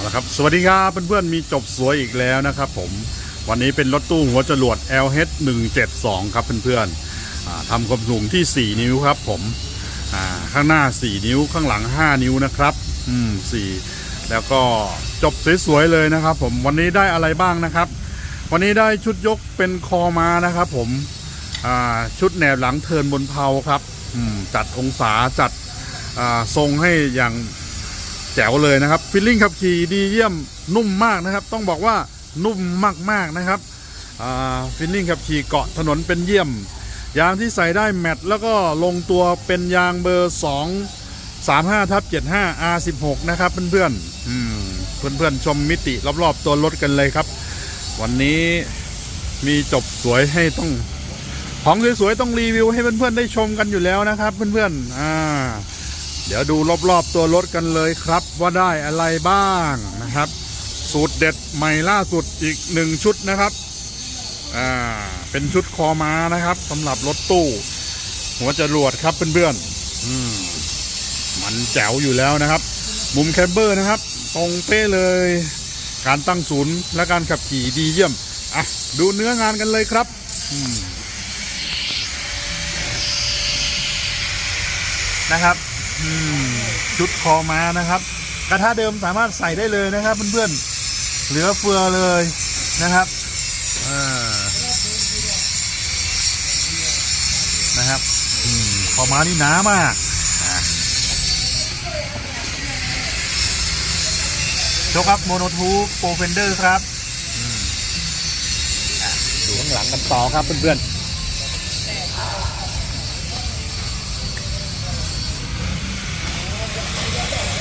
าละครับสวัสดีครับเพื่อนๆมีจบสวยอีกแล้วนะครับผมวันนี้เป็นรถตู้หัวจรวด LH 172ครับเพื่อนๆทำความสูงที่ 4 นิ้วครับผมข้างหน้า 4 นิ้วข้างหลัง 5 นิ้วนะครับอืม4แล้วก็จบสวยๆเลยนะครับ ผมวันนี้ได้อะไรบ้างนะครับ วันนี้ได้ชุดยกเป็นคอมานะครับ ผมชุดแหนบหลังเทินบนเพลาครับจัดองศาจัดทรงให้อย่าง แจ๋วเลยนะครับฟิลลิ่งขับขี่ดีเยี่ยมนุ่มมากนะครับ ต้องบอกว่านุ่มมากๆนะครับฟิลลิ่งขับขี่เกาะถนนเป็นเยี่ยม ยางที่ใส่ได้แมทแล้วก็ลงตัวเป็นยางเบอร์ 2 35ทับ75 R16 นะครับเพื่อนๆอืมเพื่อนๆชมมิติรอบๆตัวรถกันเลยครับ วันนี้มีจบสวยให้ต้องของสวยๆต้องรีวิวให้เพื่อนๆได้ชมกันอยู่แล้วนะครับ เพื่อนๆอ่า เดี๋ยวดูรอบๆตัวรถกันเลยครับว่าได้อะไรบ้างนะครับ สูตรเด็ดใหม่ล่าสุดอีกหนึ่งชุดนะครับอ่าเป็นชุดคอม้านะครับสำหรับรถตู้ หัวจรวดครับเพื่อนๆอืมมันแจ๋วอยู่แล้วนะครับ มุมแคมเบอร์นะครับ ตรงเป๊เลย การตั้งศูนย์และการขับขี่ดีเยี่ยมอะดูเนื้องานกันเลยครับนะครับ อืมชุดคอมานะครับ กระทะเดิมสามารถใส่ได้เลยนะครับเพื่อนๆเหลือเฟือเลยนะครับอ่านะครับอืมคอมานี่หนามากโชคครับโมโนทูโปรเฟนเดอร์ครับดูข้างหลังกันต่อครับเพื่อนๆ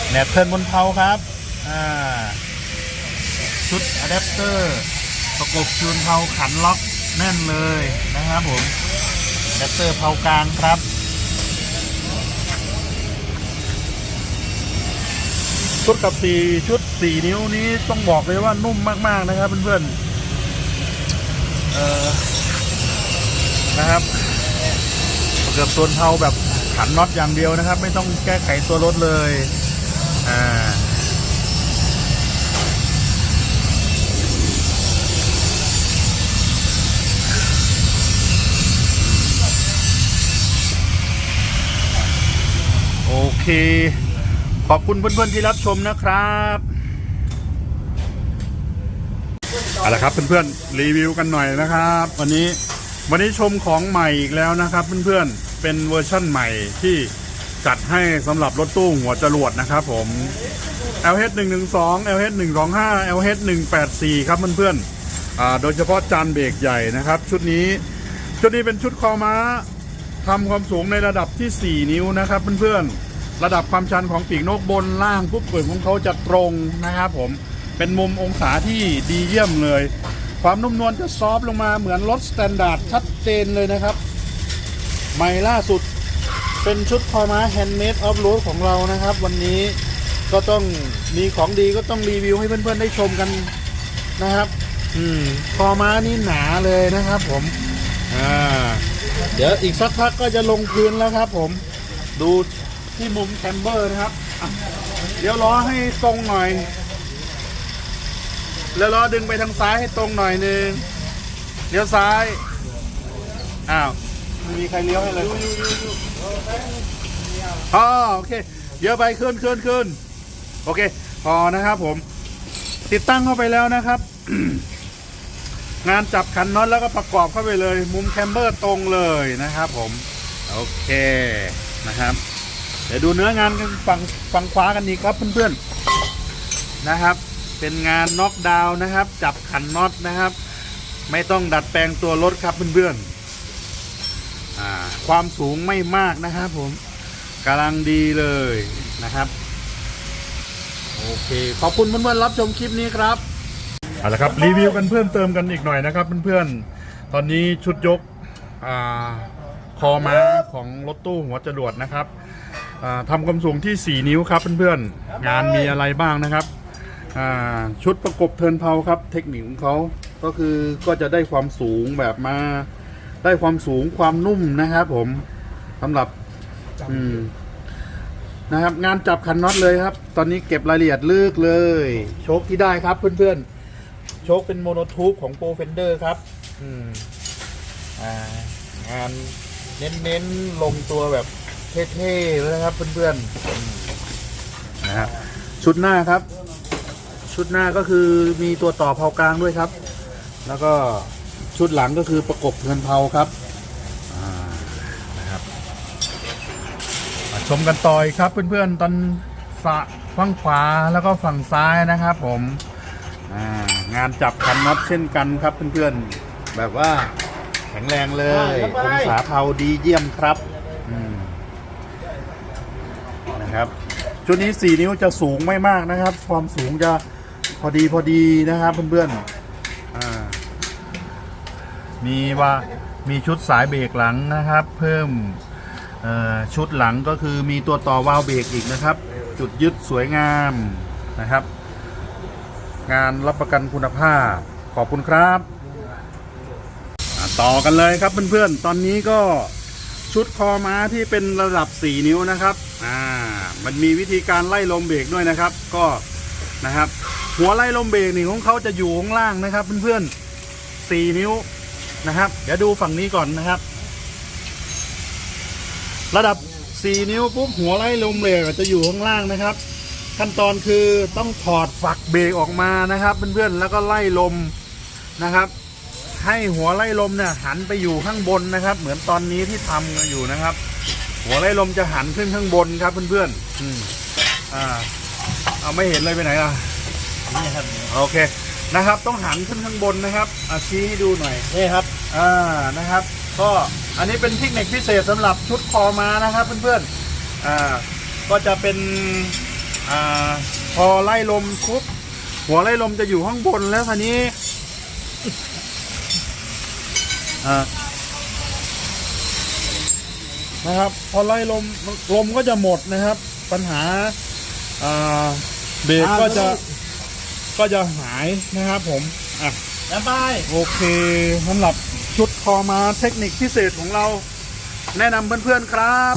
แหนบเทิร์นบนเพาครับ อ่า ชุดอะแดปเตอร์ ประกบชูนเพาขันล็อกแน่นเลยนะครับผมอะแดปเตอร์เพากลางครับ ชุดกับสีชุดสี่นิ้วนี้ต้องบอกเลยว่านุ่มมากๆนะครับเพื่อนๆ เอ่อ นะครับประกบชูนเพลาแบบขันน็อตอย่างเดียวนะครับ ไม่ต้องแก้ไขตัวรถเลย อ่าโอเค ขอบคุณเพื่อนๆที่รับชมนะครับเอาละครับเพื่อนๆรีวิวกันหน่อยนะครับ วันนี้วันนี้ชมของใหม่อีกแล้วนะครับ เพื่อนๆเป็นเวอร์ชั่นใหม่ที่ จัดให้สำหรับรถตู้หัวจรวดนะครับผม LH 112 LH 125 LH 184ครับเพื่อนๆอ่าโดยเฉพาะจานเบรกใหญ่นะครับ ชุดนี้ชุดนี้เป็นชุดคอม้าทำความสูงในระดับที่ 4 นิ้วนะครับเพื่อนๆ ระดับความชันของปีกนกบนล่างปุ๊บเปิดของเขาจะตรงนะครับผมเป็นมุมองศาที่ดีเยี่ยมเลย ความนุ่มนวลจะซอฟลงมาเหมือนรถสแตนดาร์ดชัดเจนเลยนะครับ ใหม่ล่าสุด เป็นชุดคอม้าแฮนด์เมดออฟโรดของเรานะครับ วันนี้ก็ต้องมีของดีก็ต้องรีวิวให้เพื่อนๆได้ชมกันนะครับ อืมคอม้านี่หนาเลยนะครับผมอ่าเดี๋ยวอีกสักพักก็จะลงพื้นแล้วครับ ผมดูที่มุมแคมเบอร์นะครับเดี๋ยวล้อให้ตรงหน่อย แล้วล้อดึงไปทางซ้ายให้ตรงหน่อยหนึงเลี้ยวซ้ายอ้าว ไม่มีใครเลี้ยวให้เลยอ๋อโอเค เยอะไปขึ้นขึ้นขึ้นโอเค พอนะครับผม ติดตั้งเข้าไปแล้วนะครับ งานจับขันน็อตแล้วก็ประกอบเข้าไปเลย มุมแคมเบอร์ตรงเลยนะครับผม โอเคนะครับ เดี๋ยวดูเนื้องานกันฝั่งฝั่งขวากันอีกครับเพื่อนๆนะครับ เป็นงานน็อกดาวน์นะครับ จับขันน็อตนะครับ ไม่ต้องดัดแปลงตัวรถครับเพื่อนๆอ่า ความสูงไม่มากนะครับผมกำลังดีเลยนะครับ โอเค ขอบคุณเพื่อนๆรับชมคลิปนี้ครับเอาละครับรีวิวกันเพิ่มเติมกันอีกหน่อยนะครับเพื่อนๆตอนนี้ชุดยกอ่าคอม้าของรถตู้หัวจรวดนะครับอ่าทำความสูงที่ 4 นิ้วครับเพื่อนๆงานมีอะไรบ้างนะครับอ่าชุดประกบเทิร์นเพลาครับ เทคนิคของเขาก็คือก็จะได้ความสูงแบบมา ได้ความสูงความนุ่มนะครับ ผมสำหรับ อืม นะครับ งานจับคันน็อตเลยครับ ตอนนี้เก็บรายละเอียดลึกเลย โชคที่ได้ครับเพื่อนๆ โชคเป็นโมโนทูบของโปรเฟนเดอร์ครับ อืม อ่างานเน้นๆลงตัวแบบเท่ๆเลยนะครับเพื่อนๆอืมนะฮะชุดหน้าครับ ชุดหน้าก็คือมีตัวต่อเผากลางด้วยครับ แล้วก็ ชุดหลังก็คือประกบเงินเผาครับอ่านะครับมาชมกันต่อยครับเพื่อนๆตอนฝะฝั่งขวาแล้วก็ฝั่งซ้ายนะครับ ผมอ่างานจับคันน็อตเช่นกันครับเพื่อนๆแบบว่าแข็งแรงเลยองศาเผาดีเยี่ยมครับอืมนะครับชุดนี้ 4 นิ้วจะสูงไม่มากนะครับ ความสูงจะพอดีพอดีนะครับเพื่อนๆอ่า มีว่ามีชุดสายเบรกหลังนะครับ เพิ่มชุดหลังก็คือมีตัวต่อวาล์วเบรกอีกนะครับ จุดยึดสวยงามนะครับ งานรับประกันคุณภาพขอบคุณครับต่อกันเลยครับเพื่อนๆ ตอนนี้ก็ชุดคอม้าที่เป็นระดับ 4 นิ้วนะครับ อ่า มันมีวิธีการไล่ลมเบรกด้วยนะครับ ก็นะครับ หัวไล่ลมเบรกนี่ของเขาจะอยู่ข้างล่างนะครับ เพื่อนๆ 4 นิ้ว นะครับ เดี๋ยวดูฝั่งนี้ก่อนนะครับ ระดับ 4 นิ้วปุ๊บหัวไล่ลมเบรกจะอยู่ข้างล่างนะครับ ขั้นตอนคือต้องถอดฝักเบรกออกมานะครับเพื่อนๆแล้วก็ไล่ลมนะครับ ให้หัวไล่ลมเนี่ยหันไปอยู่ข้างบนนะครับ เหมือนตอนนี้ที่ทำกันอยู่นะครับ หัวไล่ลมจะหันขึ้นข้างบนครับเพื่อนๆอืมอ่าเอาไม่เห็นเลยไปไหนล่ะนี่ครับโอเค นะครับ ต้องหันขึ้นข้างบนนะครับอาชี้ให้ดูหน่อยนี่ครับอ่านะครับ ก็อันนี้เป็นเทคนิคพิเศษสำหรับชุดคอมานะครับเพื่อนๆอ่าก็จะเป็นอ่าพอไล่ลมปุ๊บหัวไล่ลมจะอยู่ข้างบนแล้วทีนี้อ่านะครับพอไล่ลมลมก็จะหมดนะครับ ปัญหาอ่าเบรกก็จะ ก็จะหายนะครับผมอะแล้วไปโอเคสำหรับชุดคอมาเทคนิคพิเศษของเรา แนะนำเพื่อนๆครับ